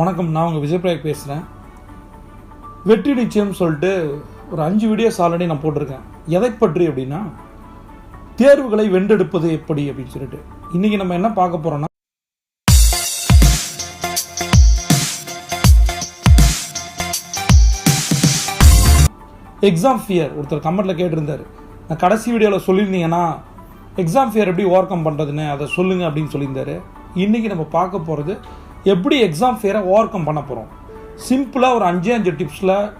வணக்கம் நான் உங்கள் விஜயபிராய் பேசுகிறேன் வெற்றி நிச்சயம் சொல்லிட்டு ஒரு அஞ்சு வீடியோஸ் ஆல்ரெடி நான் போட்டிருக்கேன். எதை பற்றி அப்படின்னா தேர்வுகளை வென்றெடுப்பது எப்படி அப்படின்னு சொல்லிட்டு. இன்றைக்கி நம்ம என்ன பார்க்க போகிறோம்னா எக்ஸாம் ஃபியர் ஒருத்தர் கமெண்ட்டில் கேட்டிருந்தார். நான் கடைசி வீடியோவில் சொல்லியிருந்தீங்கன்னா எக்ஸாம் ஃபியர் எப்படி ஓவர் கம் பண்ணுறதுன்னு அதை சொல்லுங்கள் அப்படின்னு சொல்லியிருந்தாரு. இன்றைக்கி நம்ம பார்க்க போகிறது எப்படி எக்ஸாம் ஃபியரை ஓவர் கம் பண்ண போகிறோம் சிம்பிளாக ஒரு அஞ்சு அஞ்சு டிப்ஸில்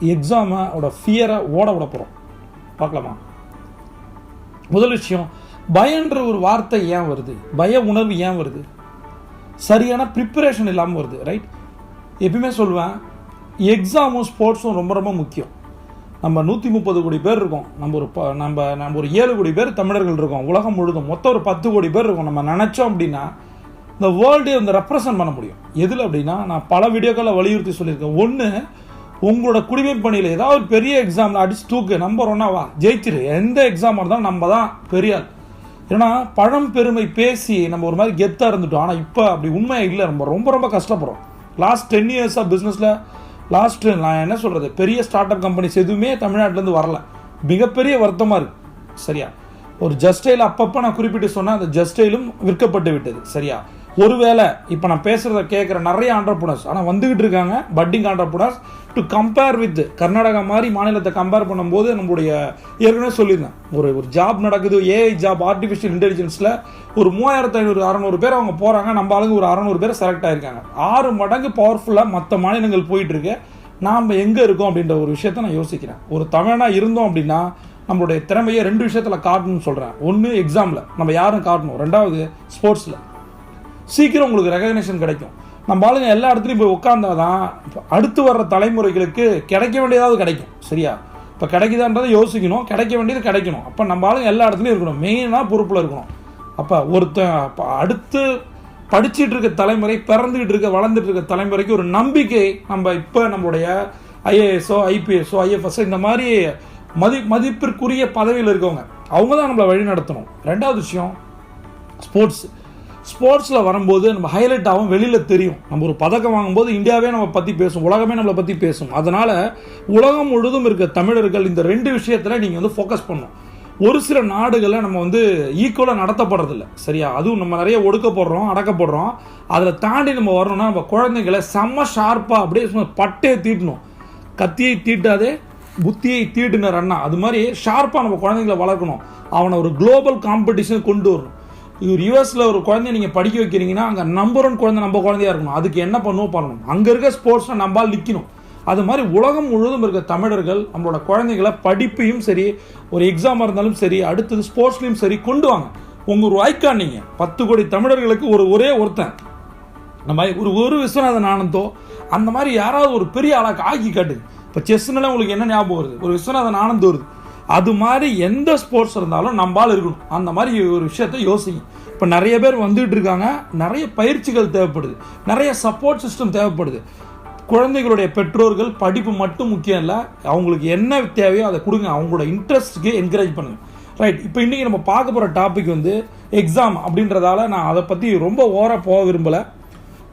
எக்ஸாமோட ஃபியரை ஓட விட போகிறோம் பார்க்கலாமா? முதல் விஷயம் பயன்ற ஒரு வார்த்தை ஏன் வருது? பய உணர்வு ஏன் வருது? சரியான ப்ரிப்பரேஷன் இல்லாமல் வருது ரைட் எப்பயுமே சொல்லுவேன் எக்ஸாமும் ஸ்போர்ட்ஸும் ரொம்ப ரொம்ப முக்கியம். நம்ம நூற்றி முப்பது கோடி பேர் இருக்கோம். நம்ம ஒரு ப நம்ம நம்ம ஒரு ஏழு கோடி பேர் தமிழர்கள் இருக்கோம். உலகம் முழுதும் மொத்தம் ஒரு பத்து கோடி பேர் இருக்கோம். நம்ம நினச்சோம் அப்படின்னா இந்த வேர்ல்டே வந்து ரெப்ரசன்ட் பண்ண முடியும். எதில் அப்படின்னா நான் பல வீடியோக்களில் வலியுறுத்தி சொல்லியிருக்கேன். ஒன்று உங்களோட குடிமை பணியில் ஏதாவது ஒரு பெரிய எக்ஸாமில் அடிச்சு தூக்கு நம்பர் ஒன்றா வா ஜெயிச்சிரு. எந்த எக்ஸாமாக இருந்தாலும் நம்ம தான் பெரிய ஆள். ஏன்னா பழம் பெருமை பேசி நம்ம ஒரு மாதிரி கெத்தாக இருந்துட்டோம். ஆனால் இப்போ அப்படி உண்மையாக இல்லை. நம்ம ரொம்ப ரொம்ப கஷ்டப்படுறோம். லாஸ்ட் டென் இயர்ஸாக பிஸ்னஸில் லாஸ்ட் நான் என்ன சொல்கிறது பெரிய ஸ்டார்ட் அப் கம்பெனிஸ் எதுவுமே தமிழ்நாட்டிலேருந்து வரல. மிகப்பெரிய வருத்தமாக இருக்குது சரியா? ஒரு ஜஸ்டைல் அப்பப்போ நான் குறிப்பிட்டு சொன்னால் அந்த ஜஸ்டைலும் விற்கப்பட்டு விட்டது. சரியா? ஒருவேளை இப்போ நான் பேசுகிறத கேட்குற நிறைய ஆண்டர்புனர்ஸ் ஆனால் வந்துக்கிட்டு இருக்காங்க budding entrepreneurs to compare with Karnataka மாதிரி மாநிலத்தை கம்பேர் பண்ணும்போது நம்மளுடைய ஏற்கனவே சொல்லியிருந்தேன். ஒரு ஒரு ஜாப் நடக்குது ஏஐ ஜாப் ஆர்டிஃபிஷியல் இன்டெலிஜென்ஸில் ஒரு மூவாயிரத்து ஐநூறு அறநூறு பேர் அவங்க போகிறாங்க நம்ம ஆளுங்க ஒரு அறநூறு பேர் செலக்ட் ஆகிருக்காங்க ஆறு மடங்கு பவர்ஃபுல்லாக மற்ற மாநிலங்கள் போயிட்டுருக்கு. நாம் எங்கே இருக்கோம் அப்படின்ற ஒரு விஷயத்த நான் யோசிக்கிறேன். ஒரு தமிழனாக இருந்தோம் அப்படின்னா நம்மளுடைய திறமையை ரெண்டு விஷயத்தில் காட்டணும்னு சொல்கிறேன் ஒன்று எக்ஸாமில் நம்ம யாரும் காட்டணும். ரெண்டாவது ஸ்போர்ட்ஸில் சீக்கிரம் உங்களுக்கு ரெகக்னேஷன் கிடைக்கும். நம்ம ஆளுங்க எல்லா இடத்துலையும் போய் உட்காந்தாதான் தான் அடுத்து வர்ற தலைமுறைகளுக்கு கிடைக்க வேண்டியதாவது கிடைக்கும். சரியா? இப்போ கிடைக்குதான்றதை யோசிக்கணும். கிடைக்க வேண்டியது கிடைக்கணும். அப்போ நம்ம ஆளுங்க எல்லா இடத்துலையும் இருக்கணும். மெயினாக பொறுப்பில் இருக்கணும். அப்போ ஒருத்தன் அப்போ அடுத்து படிச்சுட்டு இருக்க தலைமுறை பிறந்துக்கிட்டு இருக்க வளர்ந்துட்டு இருக்க தலைமுறைக்கு ஒரு நம்பிக்கை நம்ம இப்போ நம்மளுடைய ஐஏஎஸ்ஓ ஐபிஎஸ்ஓ ஐஎஃப்எஸ்ஓ இந்த மாதிரி மதி மதிப்பிற்குரிய பதவியில் இருக்கவங்க அவங்க தான் நம்மளை வழி நடத்தணும் ரெண்டாவது விஷயம் ஸ்போர்ட்ஸ் ஸ்போர்ட்ஸில் வரும்போது நம்ம ஹைலைட் ஆகும் வெளியில் தெரியும். நம்ம ஒரு பதக்கம் வாங்கும்போது இந்தியாவே நம்ம பற்றி பேசும் உலகமே நம்மளை பற்றி பேசும். அதனால் உலகம் முழுதும் இருக்க தமிழர்கள் இந்த ரெண்டு விஷயத்தில் நீங்கள் வந்து ஃபோக்கஸ் பண்ணணும். ஒரு சில நாடுகளை நம்ம வந்து ஈக்குவலாக நடத்தப்படுறதில்ல. சரியா? அதுவும் நம்ம நிறைய ஒடுக்கப்படுறோம் அடக்கப்படுறோம். அதில் தாண்டி நம்ம வரணும்னா நம்ம குழந்தைங்களை செம்ம ஷார்ப்பாக அப்படியே பட்டே தீட்டணும். கத்தியை தீட்டாதே புத்தியை தீட்டுனர் அண்ணா அது மாதிரி ஷார்ப்பாக நம்ம குழந்தைங்களை வளர்க்கணும். அவனை ஒரு குளோபல் காம்படிஷன் கொண்டு வரணும். ரிவர்ஸில் யூஎஸில் ஒரு குழந்தைய நீங்கள் படிக்க வைக்கிறீங்கன்னா அங்கே நம்பர் ஒன் குழந்தை நம்ம குழந்தையா இருக்கணும். அதுக்கு என்ன பண்ணுவோம் பண்ணணும் அங்கே இருக்க ஸ்போர்ட்ஸில் நம்பால் நிற்கணும் அது மாதிரி உலகம் முழுவதும் இருக்க தமிழர்கள் நம்மளோட குழந்தைகளை படிப்பையும் சரி ஒரு எக்ஸாமாக இருந்தாலும் சரி அடுத்தது ஸ்போர்ட்ஸ்லையும் சரி கொண்டு வாங்க. உங்கள் ஒரு ஐக்கான் நீங்கள் பத்து கோடி தமிழர்களுக்கு ஒரு ஒரே ஒருத்தன். நம்ம ஒரு ஒரு விஸ்வநாதன் ஆனந்தோ அந்த மாதிரி யாராவது ஒரு பெரிய ஆளாக ஆக்கி காட்டுது இப்போ செஸ்னால உங்களுக்கு என்ன ஞாபகம் வருது? ஒரு விஸ்வநாதன் ஆனந்த் வருது அது மாதிரி எந்த ஸ்போர்ட்ஸ் இருந்தாலும் நம்பால் இருக்கணும். அந்த மாதிரி ஒரு விஷயத்த யோசிங்க. இப்போ நிறைய பேர் வந்துட்டு இருக்காங்க. நிறைய பயிற்சிகள் தேவைப்படுது. நிறைய சப்போர்ட் சிஸ்டம் தேவைப்படுது. குழந்தைகளுடைய பெற்றோர்கள் படிப்பு மட்டும் முக்கியம் இல்லை. அவங்களுக்கு என்ன தேவையோ அதை கொடுங்க. அவங்களோட இன்ட்ரெஸ்ட்டுக்கு என்கரேஜ் பண்ணுங்க. ரைட் இப்போ இன்றைக்கி நம்ம பார்க்க போகிற டாபிக் வந்து எக்ஸாம் அப்படின்றதால நான் அதை பற்றி ரொம்ப ஓராக போக விரும்பலை.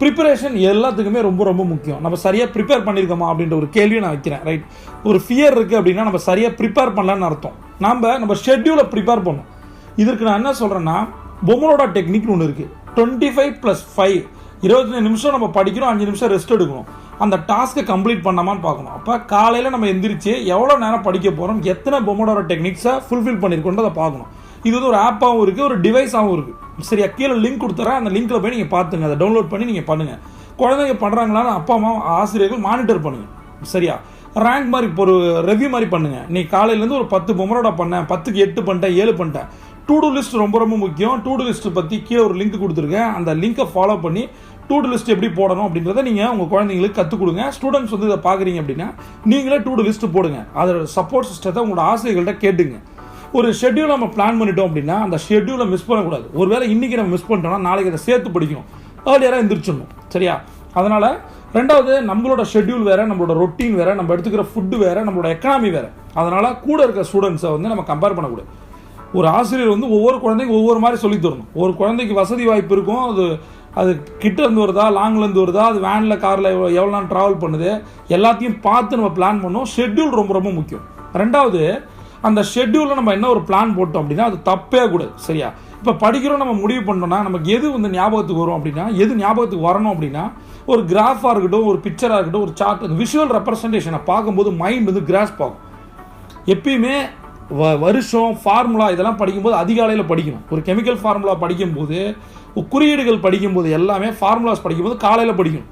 ப்ரிப்பரேஷன் எல்லாத்துக்குமே ரொம்ப ரொம்ப முக்கியம். நம்ம சரியாக ப்ரிப்பேர் பண்ணியிருக்கோமா அப்படின்ற ஒரு கேள்வியை நான் வைக்கிறேன் ரைட் ஒரு ஃபியர் இருக்குது அப்படின்னா நம்ம சரியாக ப்ரிப்பேர் பண்ணலான்னு அர்த்தம். நம்ம நம்ம ஷெட்யூலை ப்ரிப்பேர் பண்ணணும். இதற்கு நான் என்ன சொல்கிறேன்னா பொம்மலோட டெக்னிக்னு ஒன்று இருக்குது டுவெண்ட்டி ஃபைவ் ப்ளஸ் ஃபைவ் இருபத்தஞ்சு நிமிஷம் நம்ம படிக்கிறோம் அஞ்சு நிமிஷம் ரெஸ்ட் எடுக்கணும். அந்த டாஸ்க்கை கம்ப்ளீட் பண்ணாமான்னு பார்க்கணும். அப்போ காலையில் நம்ம எந்திரிச்சு எவ்வளோ நேரம் படிக்க போகிறோம் எத்தனை பொம்மலோட டெக்னிக்ஸை ஃபுல்ஃபில் பண்ணியிருக்கோன்றதை பார்க்கணும். இது வந்து ஒரு ஆப்பாகவும் இருக்குது ஒரு டிவைஸாகவும் இருக்குது சரியா கீழே லிங்க் கொடுத்துறேன். அந்த லிங்க்கில் போய் நீங்கள் பார்த்துங்க. அதை டவுன்லோட் பண்ணி நீங்கள் பண்ணுங்கள் குழந்தைங்க பண்ணுறாங்களான்னு அப்பா அம்மா ஆசிரியர்கள் மானிட்டர் பண்ணுங்கள் சரியா? ரேங்க் மாதிரி இப்போ ஒரு ரெவ்யூ மாதிரி பண்ணுங்கள் நீ காலையிலேருந்து ஒரு பத்து பொம்மரோட பண்ணேன் பத்துக்கு எட்டு பண்ணிட்டேன் ஏழு பண்ணிட்டேன். டூ டூ லிஸ்ட் ரொம்ப ரொம்ப முக்கியம். டூ டூ லிஸ்ட்டு பற்றி கீழே ஒரு லிங்க் கொடுத்துருக்கேன். அந்த லிங்க்கை ஃபாலோ பண்ணி டூ டூ லிஸ்ட் எப்படி போடணும் அப்படின்றத நீங்கள் உங்கள் குழந்தைங்களுக்கு கற்றுக் கொடுங்க. ஸ்டூடெண்ட்ஸ் வந்து இதை பார்க்குறீங்க அப்படின்னா நீங்களே டூ டூ லிஸ்ட்டு போடுங்க. அதோட சப்போர்ட் சிஸ்டத்தை உங்களோட ஆசிரியர்கள்ட்ட கேட்டுங்க. ஒரு ஷெட்யூல் நம்ம பிளான் பண்ணிட்டோம் அப்படின்னா அந்த ஷெட்யூலை மிஸ் பண்ணக்கூடாது. ஒருவேளை இன்றைக்கி நம்ம மிஸ் பண்ணிட்டோம்னா நாளைக்கு அதை சேர்த்து படிக்கணும். ஏர்லியராக எந்திரிச்சிடணும். சரியா? அதனால் ரெண்டாவது நம்மளோட ஷெட்யூல் வேறு நம்மளோட ரொட்டீன் வேறு நம்ம எடுத்துக்கிற ஃபுட்டு வேறு நம்மளோட எக்கனாமி வேறு. அதனால் கூட இருக்க ஸ்டூடெண்ட்ஸை வந்து நம்ம கம்பேர் பண்ணக்கூடாது. ஒரு ஆசிரியர் வந்து ஒவ்வொரு குழந்தைக்கும் ஒவ்வொரு மாதிரி சொல்லித் தரணும். ஒரு குழந்தைக்கு வசதி வாய்ப்பு இருக்கும் அது அது கிட்டேருந்து வருதா லாங்லேருந்து வருதா அது வேனில் காரில் எவ்வளோ நேரம் ட்ராவல் பண்ணுது எல்லாத்தையும் பார்த்து நம்ம பிளான் பண்ணோம். ஷெட்யூல் ரொம்ப ரொம்ப முக்கியம். ரெண்டாவது அந்த ஷெட்யூலில் நம்ம என்ன ஒரு பிளான் போட்டோம் அப்படின்னா அது தப்பே கூடாது சரியா? இப்போ படிக்கிறோம் நம்ம முடிவு பண்ணோம்னா நமக்கு எது வந்து ஞாபகத்துக்கு வரும் அப்படின்னா எது ஞாபகத்துக்கு வரணும் அப்படின்னா ஒரு கிராஃபாக இருக்கட்டும் ஒரு பிக்சராக இருக்கட்டும் ஒரு சார்ட் அந்த விஷுவல் ரெப்ரசன்டேஷனை பார்க்கும்போது மைண்ட் வந்து கிராஸ் பார்க்கும் எப்பயுமே வ வருஷம் ஃபார்முலா இதெல்லாம் படிக்கும்போது அதிகாலையில் படிக்கணும். ஒரு கெமிக்கல் ஃபார்முலா படிக்கும்போது குறியீடுகள் படிக்கும்போது எல்லாமே ஃபார்முலாஸ் படிக்கும்போது காலையில் படிக்கணும்.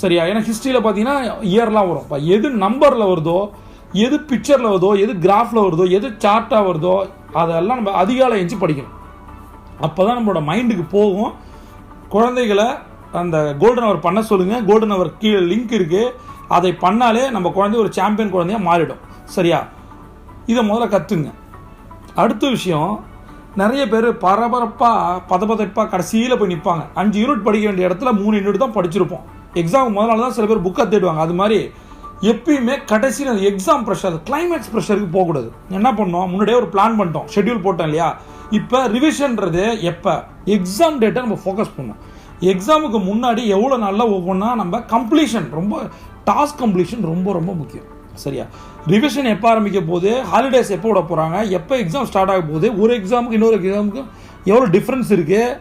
சரியா? ஏன்னா ஹிஸ்ட்ரியில் பார்த்தீங்கன்னா இயர்லாம் வரும். இப்போ எது நம்பரில் வருதோ எது பிக்சரில் வருதோ எது கிராஃபில் வருதோ எது சார்ட்டாக வருதோ அதெல்லாம் நம்ம அதிகாலை எஞ்சி படிக்கணும். அப்போ தான் நம்மளோட மைண்டுக்கு போகும். குழந்தைகளை அந்த கோல்டன் அவர் பண்ண சொல்லுங்கள் கோல்டன் அவர் கீழே லிங்க் இருக்குது அதை பண்ணாலே நம்ம குழந்தை ஒரு சாம்பியன் குழந்தையாக மாறிடும். சரியா? இதை முதல்ல கற்றுங்க அடுத்த விஷயம் நிறைய பேர் பரபரப்பாக பதபதப்பாக கடைசியில் போய் நிற்பாங்க அஞ்சு யூனிட் படிக்க வேண்டிய இடத்துல மூணு யூனிட் தான் படிச்சிருப்போம். எக்ஸாம் முதல் தான் சில பேர் புக்கை தேடுவாங்க. அது மாதிரி எப்பயுமே கடைசியில் அந்த எக்ஸாம் ப்ரெஷர் கிளைமேக்ஸ் ப்ரெஷருக்கு போகக்கூடாது. என்ன பண்ணோம்? முன்னாடியே ஒரு பிளான் பண்ணிட்டோம். ஷெட்யூல் போட்டோம் இல்லையா? இப்போ ரிவிஷன்றது எப்போ? எக்ஸாம் டேட்டை நம்ம ஃபோக்கஸ் பண்ணோம் எக்ஸாமுக்கு முன்னாடி எவ்வளோ நாளில் ஒவ்வொன்றா நம்ம கம்ப்ளீஷன் ரொம்ப டாஸ்க் கம்ப்ளீஷன் ரொம்ப ரொம்ப முக்கியம். சரியா? ரிவிஷன் எப்போ ஆரம்பிக்க போகுது? ஹாலிடேஸ் எப்போ விட போகிறாங்க எப்போ எக்ஸாம் ஸ்டார்ட் ஆக போகுது? ஒரு எக்ஸாமுக்கு இன்னொரு எக்ஸாமுக்கு எவ்வளோ டிஃப்ரென்ஸ் இருக்குது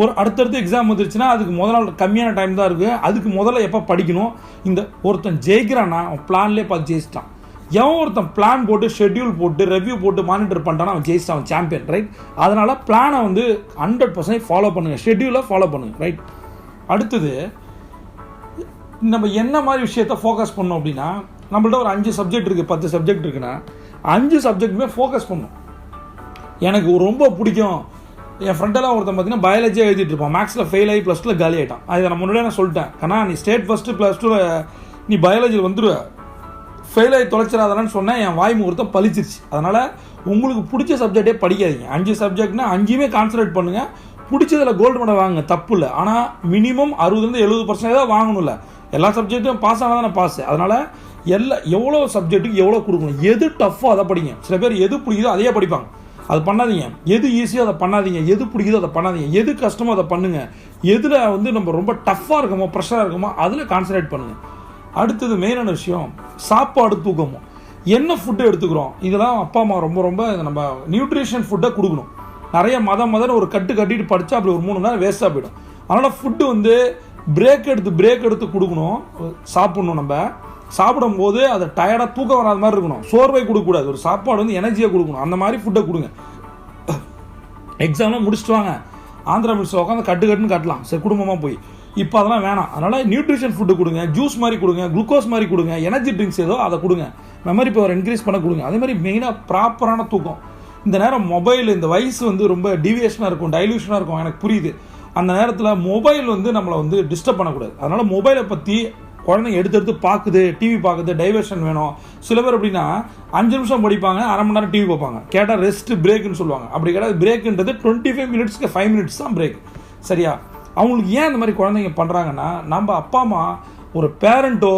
ஒரு அடுத்தடுத்து எக்ஸாம் வந்துருச்சுன்னா அதுக்கு முதல் நாள் கம்மியான டைம் தான் இருக்குது அதுக்கு முதல்ல எப்போ படிக்கணும்? இந்த ஒருத்தன் ஜெயிக்கிறான்னா அவன் பிளான்லேயே பார்த்து ஜெயிச்சிட்டான். எவன் ஒருத்தன் பிளான் போட்டு ஷெட்யூல் போட்டு ரெவ்யூ போட்டு மானிட்டர் பண்ணிட்டானா அவன் ஜெயிச்சிட்டான் அவன் சாம்பியன் ரைட் அதனால் பிளானை வந்து ஹண்ட்ரட் பர்சன்ட் ஃபாலோ பண்ணுங்கள் ஷெட்யூலை ஃபாலோ பண்ணுங்கள் ரைட் அடுத்தது நம்ம என்ன மாதிரி விஷயத்த ஃபோக்கஸ் பண்ணோம் அப்படின்னா நம்மள்ட்ட ஒரு அஞ்சு சப்ஜெக்ட் இருக்குது பத்து சப்ஜெக்ட் இருக்குன்னா அஞ்சு சப்ஜெக்ட்டுமே ஃபோக்கஸ் பண்ணும். எனக்கு ரொம்ப பிடிக்கும். என் ஃப்ரெண்டெல்லாம் ஒருத்தன் பார்த்தீங்கன்னா பயாலஜியாக எழுதிட்டு இருப்பான். மேக்ஸில் ஃபெயில் ஆகி ப்ளஸ் டூவில் காலி ஆகிட்டான் அதை நான் முன்னாடியே நான் சொல்லிட்டேன். ஆனால் நீ ஸ்டேட் ஃபஸ்ட்டு ப்ளஸ் டூவில் நீ பயாலஜியில் வந்துடுவ ஃபெயில் ஆகி தொலைச்சிடாதானு சொன்னேன். என் வாய் முகூர்த்தம் பழிச்சிருச்சு. அதனால் உங்களுக்கு பிடிச்ச சப்ஜெக்டே படிக்காதீங்க. அஞ்சு சப்ஜெக்ட்னா அஞ்சுமே கான்சன்ட்ரேட் பண்ணுங்கள் பிடிச்சதில் கோல்டு மெடல் வாங்க தப்பு இல்லை. ஆனால் மினிமம் அறுபதுலேருந்து எழுபது பர்சன்டேஜ் தான் வாங்கணும்ல எல்லா சப்ஜெக்ட்டும் பாஸ் ஆனால் தானே பாஸ் அதனால் எல்லா எவ்வளோ சப்ஜெக்ட்டுக்கு எவ்வளோ கொடுக்கணும்? எது டஃப்போ அதை படிங்க. சில பேர் எது பிடிக்குதோ அதையே படிப்பாங்க. அது பண்ணாதீங்க. எது ஈஸியோ அதை பண்ணாதீங்க. எது பிடிக்குதோ அதை பண்ணாதீங்க. எது கஷ்டமோ அதை பண்ணுங்க. எதில் வந்து நம்ம ரொம்ப டஃப்பாக இருக்கோமோ ப்ரெஷராக இருக்கோமோ அதில் கான்சன்ட்ரேட் பண்ணுங்க. அடுத்தது மெயினான விஷயம் சாப்பாடு தூக்கமும். என்ன ஃபுட்டு எடுத்துக்கிறோம்? இதெல்லாம் அப்பா அம்மா ரொம்ப ரொம்ப நம்ம நியூட்ரிஷன் ஃபுட்டை கொடுக்கணும். நிறைய மதம் மதம் ஒரு கட்டு கட்டிட்டு படித்தா அப்படி ஒரு மூணு நேரம் வேஸ்ட்டாக போயிடும். அதனால் ஃபுட்டு வந்து பிரேக் எடுத்து பிரேக் எடுத்து கொடுக்கணும். சாப்பிட்ணும் நம்ம. சாப்பிடும்போது அதை டயர்டாக தூக்கம் வராத மாதிரி இருக்கணும். சோர்வை கொடுக்கக்கூடாது. ஒரு சாப்பாடு வந்து எனர்ஜியை கொடுக்கணும். அந்த மாதிரி ஃபுட்டை கொடுங்க. எக்ஸாம்லாம் முடிச்சுட்டு வாங்க. ஆந்திரா மில்ஸில் உட்காந்து கட்டு கட்டுன்னு கட்டலாம். சரி குடும்பமாக போய். இப்போ அதெல்லாம் வேணாம். அதனால் நியூட்ரிஷன் ஃபுட்டு கொடுங்க. ஜூஸ் மாதிரி கொடுங்க. குளுக்கோஸ் மாதிரி கொடுங்க. எனர்ஜி ட்ரிங்க்ஸ் ஏதோ அதை கொடுங்க. மெமரி பவர் இன்க்ரீஸ் பண்ண கொடுங்க. அதே மாதிரி மெயினாக ப்ராப்பரான தூக்கம். இந்த நேரம் மொபைல் இந்த வயசு வந்து ரொம்ப டிவியேஷனாக இருக்கும் டைல்யூஷனாக இருக்கும். எனக்கு புரியுது. அந்த நேரத்தில் மொபைல் வந்து நம்மளை வந்து டிஸ்டர்ப் பண்ணக்கூடாது. அதனால் மொபைலை பற்றி குழந்தைங்க எடுத்து எடுத்து பார்க்குது டிவி பார்க்குது டைவர்ஷன் வேணும். சில பேர் அப்படின்னா அஞ்சு நிமிஷம் படிப்பாங்க அரை மணி நேரம் டிவி பார்ப்பாங்க. கேட்டால் ரெஸ்ட் பிரேக்குன்னு சொல்லுவாங்க. அப்படி கிடையாது. பிரேக்குன்றது டுவெண்ட்டி ஃபைவ் மினிட்ஸ்க்கு ஃபைவ் மினிட்ஸ் தான் பிரேக் சரியா? அவங்களுக்கு ஏன் இந்த மாதிரி குழந்தைங்க பண்ணுறாங்கன்னா நம்ம அப்பா அம்மா ஒரு பேரண்ட்டோ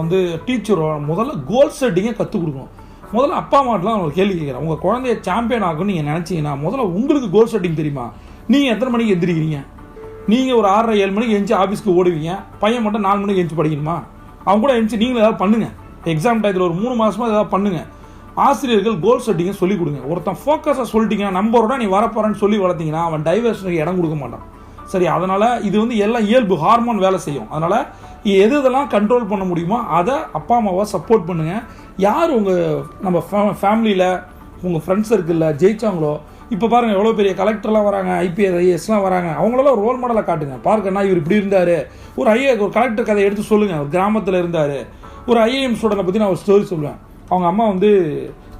வந்து டீச்சரோ முதல்ல கோல் செட்டிங்கை கற்றுக் கொடுக்கணும். முதல்ல அப்பா அம்மாட்டெலாம் ஒரு கேள்வி கேட்குறேன். உங்கள் குழந்தைய சாம்பியன் ஆகும்னு நீங்கள் நினச்சிங்கன்னா முதல்ல உங்களுக்கு கோல் செட்டிங் தெரியுமா? நீங்கள் எத்தனை மணிக்கு எந்திரிக்கிறீங்க? நீங்கள் ஒரு ஆறரை ஏழு மணிக்கு எழுந்து ஆஃபீஸ்க்கு ஓடுவீங்க. பையன் மட்டும் நாலு மணிக்கு எழுந்து படிக்கணுமா? அவங்க கூட எழுந்து நீங்களும் ஏதாவது பண்ணுங்கள் எக்ஸாம் டயத்தில் ஒரு மூணு மாதமாக ஏதாவது பண்ணுங்கள் ஆசிரியர்கள் கோல் செட்டிங்கை சொல்லிக் கொடுங்க. ஒருத்தன் ஃபோக்கஸாக சொல்லிட்டீங்கன்னா நம்பரோட நீ வரப்போறேன்னு சொல்லி வளர்த்தீங்கன்னா அவன் டைவர்ஷனுக்கு இடம் கொடுக்க மாட்டான். சரி அதனால் இது வந்து எல்லாம் இயல்பு ஹார்மோன் வேலை செய்யும். அதனால் எது இதெல்லாம் கண்ட்ரோல் பண்ண முடியுமோ அதை அப்பா அம்மாவை சப்போர்ட் பண்ணுங்கள் யார் உங்கள் நம்ம ஃபேமிலியில் உங்கள் ஃப்ரெண்ட்ஸ் சர்க்கிளில் ஜெயிச்சாங்களோ இப்போ பாருங்கள் எவ்வளோ பெரிய கலெக்டர்லாம் வராங்க ஐபிஎஸ் ஐஏஎஸ்லாம் வராங்க. அவங்களெல்லாம் ரோல் மாடலாக காட்டுங்க. பார்க்கண்ணா இவர் இப்படி இருந்தார். ஒரு ஐஏ ஒரு கலெக்டர் கதை எடுத்து சொல்லுங்கள் ஒரு கிராமத்தில் இருந்தார். ஒரு ஐஏஎம் ஸ்டூடெண்ட்டை பற்றி நான் ஒரு ஸ்டோரி சொல்லுவேன். அவங்க அம்மா வந்து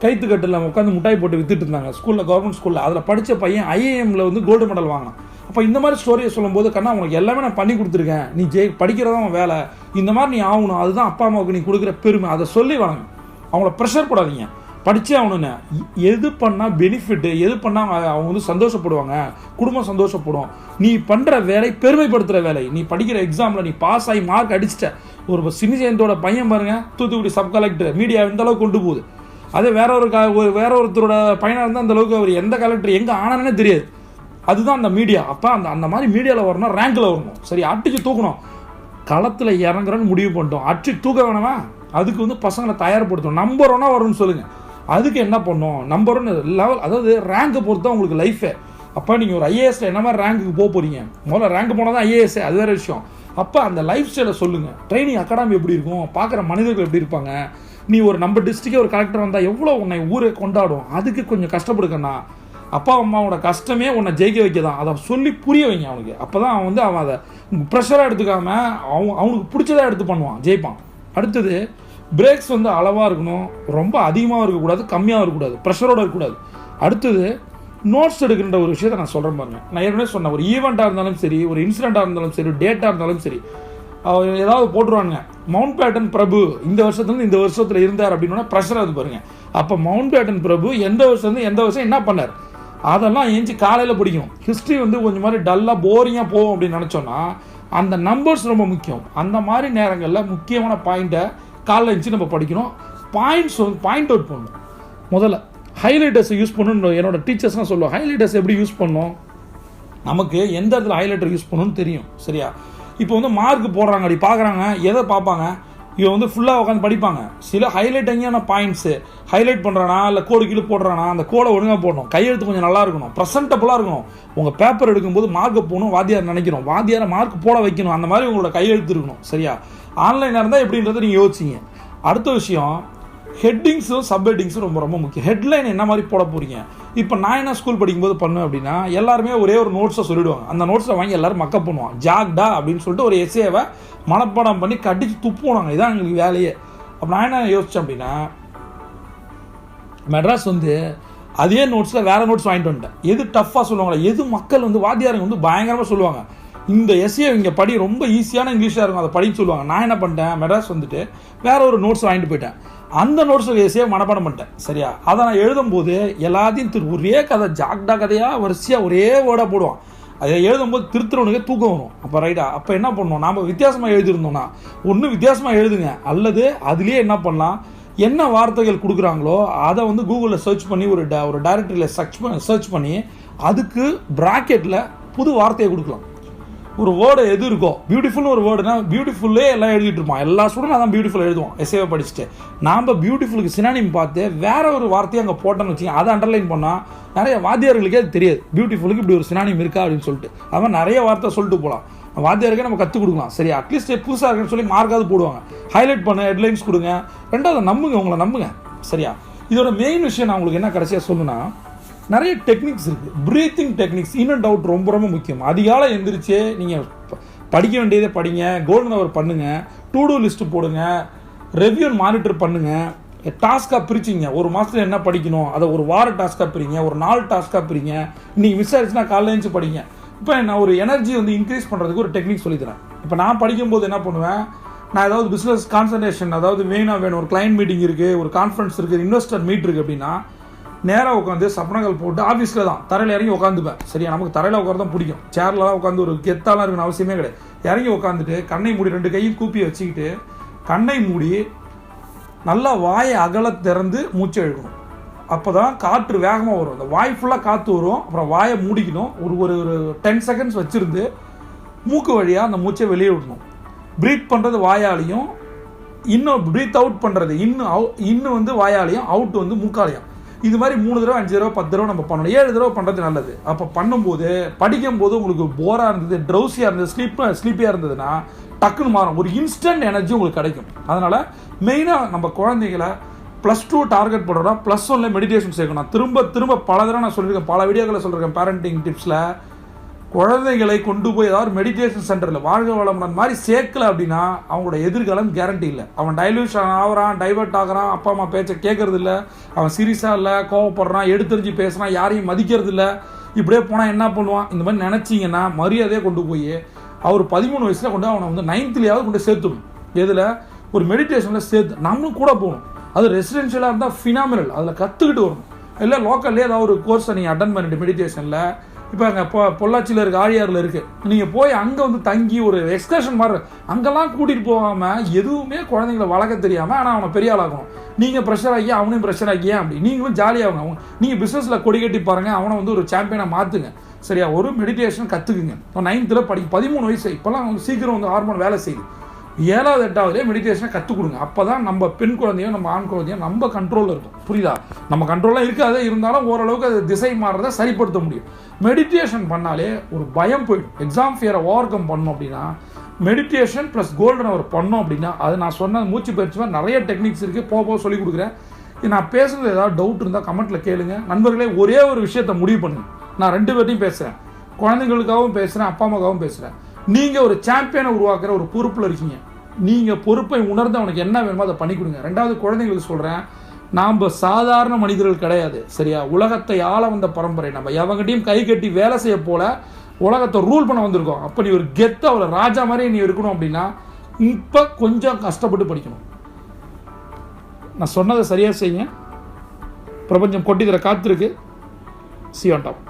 கைத்து கட்டில் உட்காந்து முட்டாய் போட்டு வித்துட்டு இருந்தாங்க. ஸ்கூலில் கவர்மெண்ட் ஸ்கூலில் அதில் படித்த பையன் ஐஏஎம்மில் வந்து கோல்டு மெடல் வாங்கினான். அப்போ இந்த மாதிரி ஸ்டோரியை சொல்லும்போது கண்ணா அவங்களுக்கு எல்லாமே நான் பண்ணி கொடுத்துருக்கேன். நீ ஜெய் படிக்கிறதா அவன் வேலை. இந்த மாதிரி நீ ஆகணும். அதுதான் அப்பா அம்மாவுக்கு நீ கொடுக்குற பெருமை. அதை சொல்லி வாங்க அவங்கள ப்ரெஷர் போடாதீங்க. படித்தே ஆகணுன்னு எது பண்ணால் பெனிஃபிட்டு எது பண்ணால் அவங்க வந்து சந்தோஷப்படுவாங்க? குடும்பம் சந்தோஷப்படும். நீ பண்ணுற வேலை பெருமைப்படுத்துகிற வேலை. நீ படிக்கிற எக்ஸாமில் நீ பாஸ் ஆகி மார்க் அடிச்சிட்ட. ஒரு சினிஜெயந்தோட பையன் பாருங்க தூத்துக்குடி சப் கலெக்டர் மீடியா இந்த அளவுக்கு கொண்டு போகுது? அதே வேற ஒரு க- ஒரு வேற ஒருத்தரோட பையனாக இருந்தால் அந்த அளவுக்கு அவர் எந்த கலெக்டர் எங்கே ஆனானே தெரியாது. அதுதான் அந்த மீடியா அப்போ அந்த அந்த மாதிரி மீடியாவில் வரணும் ரேங்கில் வரணும். சரி அடிச்சு தூக்கணும். களத்தில் இறங்குறோன்னு முடிவு பண்ணிட்டோம். அடிச்சு தூக்க வேணாமா? அதுக்கு வந்து பசங்களை தயார்படுத்தணும். நம்பர் ஒன்னாக வரும்னு சொல்லுங்கள் அதுக்கு என்ன பண்ணும்? நம்பர் ஒன் லெவல் அதாவது ரேங்கை பொறுத்து தான் உங்களுக்கு லைஃபே அப்போ நீங்கள் ஒரு ஐஏஎஸ்ல என்ன மாதிரி ரேங்குக்கு போக போகிறீங்க முதல்ல ரேங்க் போனால் தான் ஐஏஎஸ் அது வேறு விஷயம். அப்போ அந்த லைஃப் ஸ்டைலை சொல்லுங்கள் ட்ரைனிங் அகாடமி எப்படி இருக்கும்? பார்க்குற மனிதர்கள் எப்படி இருப்பாங்க? நீ ஒரு நம்ம டிஸ்ட்ரிக்டே ஒரு கலெக்டர் வந்தால் எவ்வளோ உன்னை ஊரை கொண்டாடும்? அதுக்கு கொஞ்சம் கஷ்டப்படுக்கண்ணா. அப்பா அம்மாவோட கஷ்டமே உன்னை ஜெயிக்க வைக்க தான் அதை சொல்லி புரிய வைங்க அவனுக்கு. அப்போ தான் அவன் வந்து அவன் அதை ப்ரெஷராக எடுத்துக்காமல் அவன் அவனுக்கு பிடிச்சதாக எடுத்து பண்ணுவான் ஜெயிப்பான். அடுத்தது பிரேக்ஸ் வந்து அளவாக இருக்கணும். ரொம்ப அதிகமாக இருக்கக்கூடாது கம்மியாக இருக்கக்கூடாது ப்ரெஷரோட இருக்கக்கூடாது. அடுத்தது நோட்ஸ் எடுக்கின்ற ஒரு விஷயத்தை நான் சொல்கிறேன் பாருங்க. நான் ஏற்கனவே சொன்னேன் ஒரு ஈவெண்ட்டாக இருந்தாலும் சரி ஒரு இன்சிடெண்ட்டாக இருந்தாலும் சரி டேட்டாக இருந்தாலும் சரி அவர் ஏதாவது போட்டுருவாங்க மவுண்ட் பேட்டன் பிரபு இந்த வருஷத்துலேருந்து இந்த வருஷத்தில் இருந்தார் அப்படின்னா ப்ரெஷர் அது பாருங்க. அப்போ மவுண்ட் பேட்டன் பிரபு எந்த வருஷத்துலேருந்து எந்த வருஷம் என்ன பண்ணார்? அதெல்லாம் ஏஞ்சி காலையில் பிடிக்கும். ஹிஸ்ட்ரி வந்து கொஞ்சம் மாதிரி டல்லாக போரிங்காக போகும் அப்படின்னு நினச்சோன்னா அந்த நம்பர்ஸ் ரொம்ப முக்கியம். அந்த மாதிரி நேரங்களில் முக்கியமான பாயிண்ட்டை காலைல இருந்துச்சு நம்ம படிக்கணும் பாயிண்ட்ஸ் வந்து பாயிண்ட் அவுட் பண்ணணும். முதல்ல ஹைலைட்டர்ஸை யூஸ் பண்ணணும் என்னோடய டீச்சர்ஸ்லாம் சொல்லுவோம் ஹைலைட்டர்ஸ் எப்படி யூஸ் பண்ணணும்? நமக்கு எந்த இடத்துல ஹைலைட்டர் யூஸ் பண்ணணும்னு தெரியும் சரியா? இப்போ வந்து மார்க் போடுறாங்க அப்படி பார்க்குறாங்க எதை பார்ப்பாங்க? இவன் வந்து ஃபுல்லாக உட்காந்து படிப்பாங்க. சில ஹைலைட்டிங்கான பாயிண்ட்ஸு ஹைலைட் பண்ணுறானா இல்லை கோடு கீழே போடுறானா அந்த கோடை ஒழுங்காக போடணும். கையெழுத்து கொஞ்சம் நல்லா இருக்கணும் ப்ரெசன்டபுளாக இருக்கணும். உங்கள் பேப்பர் எடுக்கும்போது மார்க்கை போகணும் வாத்தியார் நினைக்கிறோம் வாத்தியாரை மார்க் போட வைக்கணும் அந்த மாதிரி உங்களோட கையெழுத்து இருக்கணும் சரியா? ஆன்லைனாக இருந்தால் எப்படின்றத நீங்கள் யோசிச்சிங்க அடுத்த விஷயம் ஹெட்டிங்ஸும் சப் ஹெட்டிங்ஸும் ரொம்ப ரொம்ப முக்கியம். ஹெட்லைன் என்ன மாதிரி போட போகிறீங்க இப்போ நான் என்ன ஸ்கூல் படிக்கும்போது பண்ணுவேன் அப்படின்னா எல்லாருமே ஒரே ஒரு நோட்ஸை சொல்லிடுவாங்க. அந்த நோட்ஸை வாங்கி எல்லாரும் மக்கப் பண்ணுவான் ஜாக்டா அப்படின்னு சொல்லிட்டு ஒரு எஸ்ஏவை மனப்பாடம் பண்ணி கடிச்சு துப்புவாங்க இதான் எங்களுக்கு வேலையே. அப்போ நான் என்ன யோசித்தேன் அப்படின்னா மெட்ராஸ் வந்து அதே நோட்ஸில் வேறு நோட்ஸ் வாங்கிட்டு வந்துட்டேன். எது டஃப்பாக சொல்லுவாங்களா? எது மக்கள் வந்து வாத்தியாரங்க வந்து பயங்கரமாக சொல்லுவாங்க. இந்த எஸ்ஏ இங்கே படி ரொம்ப ஈஸியான இங்கிலீஷாக இருக்கும். அதை படிக்க சொல்லுவாங்க. நான் என்ன பண்ணிட்டேன்? மெட்ராஸ் வந்துட்டு வேற ஒரு நோட்ஸ் வாங்கிட்டு போயிட்டேன். அந்த நோட்ஸில் எஸ்ஏ மனப்பாடம் பண்ணிட்டேன். சரியா? அதை நான் எழுதும்போது எல்லாத்தையும் திரு ஒரே கதை ஜாக்டா கதையாக வரிசையாக ஒரே வேர்டாக போடுவான். அதை எழுதும்போது திருத்துறவனுக்கே தூக்கம் வரும். அப்போ ரைட்டா அப்போ என்ன பண்ணணும் நாம் வித்தியாசமாக எழுதியிருந்தோம்னா ஒன்று வித்தியாசமாக எழுதுங்க. அல்லது அதுலேயே என்ன பண்ணலாம்? என்ன வார்த்தைகள் கொடுக்குறாங்களோ அதை வந்து கூகுளில் சர்ச் பண்ணி ஒரு ட ஒரு டைரக்டரியில் சர்ச் பண்ணி சர்ச் பண்ணி அதுக்கு ப்ராக்கெட்டில் புது வார்த்தையை கொடுக்கலாம். ஒரு வேர்டு எது இருக்கோ பியூட்டிஃபுல்னு ஒரு வேர்டுனா பியூட்டிஃபுல்லே எல்லாம் எழுதிட்டு இருப்பான். எல்லா ஸ்டூடெண்ட் அதான் பியூட்டிஃபுல் எழுதுவோம் எஸ்ஏவை படிச்சுட்டு. நாம் பியூட்டிஃபுல்லுக்கு சினானிம் பார்த்து வேற ஒரு வார்த்தையை அங்கே போட்டோன்னு வச்சுங்க அதை அண்டர்லைன் பண்ணால் நிறைய வாத்தியார்களுக்கே அது தெரியாது. பியூட்டிஃபுல்லுக்கு இப்படி ஒரு சினானிம் இருக்கா அப்படின்னு சொல்லிட்டு. அது மாதிரி நிறைய வார்த்தை சொல்லிட்டு போகலாம் வாத்தியாருக்கே நம்ம கற்றுக் கொடுக்கலாம். சரி அட்லீஸ்ட் புதுசாக இருக்குன்னு சொல்லி மார்க்காவது போடுவாங்க. ஹைலைட் பண்ண ஹெட்லைன்ஸ் கொடுங்க. ரெண்டாவது நம்புங்க உங்களை நம்புங்க. சரியா? இதோட மெயின் விஷயம் நான் உங்களுக்கு என்ன கடைசியாக சொல்லுன்னா நிறைய டெக்னிக்ஸ் இருக்குது breathing techniques in doubt out ரொம்ப ரொம்ப முக்கியம். அதிகாலை எந்திரிச்சு நீங்கள் படிக்க வேண்டியதை படிங்க கோல்டன் அவர் பண்ணுங்கள் டூ டூ லிஸ்ட்டு போடுங்க ரெவ்யூ மானிட்டர் பண்ணுங்கள் டாஸ்க்காக பிரிச்சிங்க. ஒரு மாதத்தில் என்ன படிக்கணும்? அதை ஒரு வார டாஸ்க்காக பிரிங்க ஒரு நாலு டாஸ்க்காக பிரிங்க. இன்றைக்கி மிஸ் ஆயிடுச்சுன்னா காலையில் எழுந்து படிங்க. இப்போ நான் ஒரு எனர்ஜி வந்து இன்க்ரீஸ் பண்ணுறதுக்கு ஒரு டெக்னிக் சொல்லித்தரேன். இப்போ நான் படிக்கும்போது என்ன பண்ணுவேன்? நான் ஏதாவது பிஸ்னஸ் கான்சன்ட்ரேஷன் அதாவது வேணும் வேணும். ஒரு கிளைண்ட் மீட்டிங் இருக்குது ஒரு கான்ஃபரன்ஸ் இருக்குது இன்வெஸ்டர் மீட் இருக்குது அப்படின்னா நேராக உட்காந்து சப்பனங்கள் போட்டு ஆஃபீஸில் தான். தரையில் இறங்கி உட்காந்துப்பேன். சரியா? நமக்கு தரையில் உட்கார தான் பிடிக்கும். சேர்லலாம் உட்காந்து ஒரு கெத்தாலாம் இருக்கணும் அவசியமே கிடையாது. இறங்கி உட்காந்துட்டு கண்ணை மூடி ரெண்டு கையும் கூப்பி வச்சுக்கிட்டு கண்ணை மூடி நல்லா வாயை அகல திறந்து மூச்சை எழுக்கணும் அப்போ தான் காற்று வேகமாக வரும். அந்த வாய் ஃபுல்லாக காற்று வரும். அப்புறம் வாயை மூடிக்கணும். ஒரு ஒரு ஒரு டென் செகண்ட்ஸ் வச்சுருந்து மூக்கு வழியாக அந்த மூச்சை வெளியே விடணும். ப்ரீத் பண்ணுறது வாயாலையும் இன்னும் ப்ரீத் அவுட் பண்ணுறது இன்னும் அவு இன்னும் வந்து வாயாலையும் அவுட் வந்து மூக்காலையும். இது மாதிரி மூணு தடவை அஞ்சு தடவை பத்து தடவை நம்ம பண்ணணும். ஏழு தடவை பண்ணுறது நல்லது. அப்போ பண்ணும்போது படிக்கும்போது உங்களுக்கு போராக இருந்தது ட்ரௌசியாக இருந்தது ஸ்லீப் ஸ்லீப்பியாக இருந்ததுன்னா டக்குன்னு மாறும். ஒரு இன்ஸ்டன்ட் எனர்ஜி உங்களுக்கு கிடைக்கும். அதனால் மெயினாக நம்ம குழந்தைகளை ப்ளஸ் டூ டார்கெட் பண்ணுறோம்னா ப்ளஸ் ஒன்ல மெடிடேஷன் சேர்க்கணும். திரும்ப திரும்ப பல தடவை நான் சொல்லியிருக்கேன். பல வீடியோக்களை சொல்லியிருக்கேன் பேரண்டிங் டிப்ஸில் குழந்தைகளை கொண்டு போய் ஏதாவது மெடிடேஷன் சென்டரில் வாழ்க வளமுடன் மாதிரி சேர்க்கல அப்படின்னா அவங்களோட எதிர்காலம் கேரண்டி இல்லை. அவன் டைலூஷன் ஆகிறான் டைவர்ட் ஆகிறான் அப்பா அம்மா பேச்சை கேட்கறது இல்லை. அவன் சீரியஸாக இல்லை கோவப்படுறான் எடுத்தறிஞ்சு பேசுகிறான் யாரையும் மதிக்கிறது இல்லை. இப்படியே போனால் என்ன பண்ணுவான்? இந்த மாதிரி நினச்சிங்கன்னா மரியாதையை கொண்டு போய் அவர் பதிமூணு வயசில் கொண்டு அவனை வந்து நைன்த்லேயாவது கொண்டு சேர்த்துடும் எதில்? ஒரு மெடிடேஷனில் சேர்த்து நம்மளும் கூட போகணும். அது ரெசிடென்ஷியலாக இருந்தால் ஃபினாமினல் அதில் கற்றுக்கிட்டு வரணும். இல்லை லோக்கல்லே ஏதாவது ஒரு கோர்ஸை நீங்கள் அட்டன் பண்ணிட்டு மெடிடேஷனில் இப்போ அங்கே பொ பொள்ளாச்சியில் இருக்குது ஆழியாரில் இருக்குது நீங்கள் போய் அங்கே வந்து தங்கி ஒரு எக்ஸ்கர்ஷன் மாதிரி அங்கெல்லாம் கூட்டிகிட்டு போகாமல் எதுவுமே குழந்தைங்கள வளர்க்க தெரியாமல் ஆனால் அவனை பெரிய ஆளாகணும் நீங்கள் ப்ரெஷர் ஆகி அவனையும் ப்ரெஷர் ஆகி ஏன் அப்படி. நீங்களும் ஜாலியாகுங்க அவங்க நீங்கள் பிஸ்னஸில் கொடி கட்டி பாருங்கள் அவனை வந்து ஒரு சாம்பியனாக மாற்றுங்க சரியா? ஒரு மெடிடேஷன் கற்றுக்குங்க இப்போ நைன்த்தில் படி பதிமூணு வயசு இப்போல்லாம் அவங்க சீக்கிரம் வந்து ஹார்மோன் வேலை செய்யுது. ஏழாவது எட்டாவதுலேயே மெடிடேஷனை கற்றுக் கொடுங்க அப்போ தான் நம்ம பெண் குழந்தையோ நம்ம ஆண் குழந்தையோ நம்ம கண்ட்ரோலில் இருக்கும். புரியுதா? நம்ம கண்ட்ரோலாக இருக்காது இருந்தாலும் ஓரளவுக்கு அது திசை மாறுறதை சரிப்படுத்த முடியும். மெடிடேஷன் பண்ணாலே ஒரு பயம் போயிடும். எக்ஸாம் ஃபியரை ஓவர் கம் பண்ணோம் அப்படின்னா மெடிடேஷன் ப்ளஸ் கோல்டன் அவர் பண்ணோம் அப்படின்னா அது நான் சொன்ன மூச்சு பயிற்சி மாதிரி நிறைய டெக்னிக்ஸ் இருக்குது போக போக சொல்லிக் கொடுக்குறேன். இது நான் பேசுகிறது ஏதாவது டவுட் இருந்தால் கமெண்ட்டில் கேளுங்க. நண்பர்களே ஒரே ஒரு விஷயத்தை முடிவு பண்ணுங்க. நான் ரெண்டு பேர்ட்டையும் பேசுகிறேன் குழந்தைங்களுக்காகவும் பேசுகிறேன் அப்பா அம்மாக்காகவும் பேசுகிறேன் நீங்கள் ஒரு சாம்பியனை உருவாக்குற ஒரு பொறுப்பில் இருக்கீங்க. நீங்கள் பொறுப்பை உணர்ந்து அவனுக்கு என்ன வேணுமோ அதை பண்ணி கொடுங்க. ரெண்டாவது குழந்தைங்களுக்கு சொல்கிறேன் நாம் சாதாரண மனிதர்கள் கிடையாது சரியா? உலகத்தை ஆள வந்த பரம்பரை. நம்ம எவங்கிட்டையும் கை கட்டி வேலை செய்ய போல உலகத்தை ரூல் பண்ண வந்திருக்கோம். அப்போ நீ ஒரு கெத்த அவளை ராஜா மாதிரி நீ இருக்கணும் அப்படின்னா இப்போ கொஞ்சம் கஷ்டப்பட்டு படிக்கணும். நான் சொன்னதை சரியாக செய்யுங்க. பிரபஞ்சம் கொட்டி தர காத்திருக்கு சி ஆன் டாப்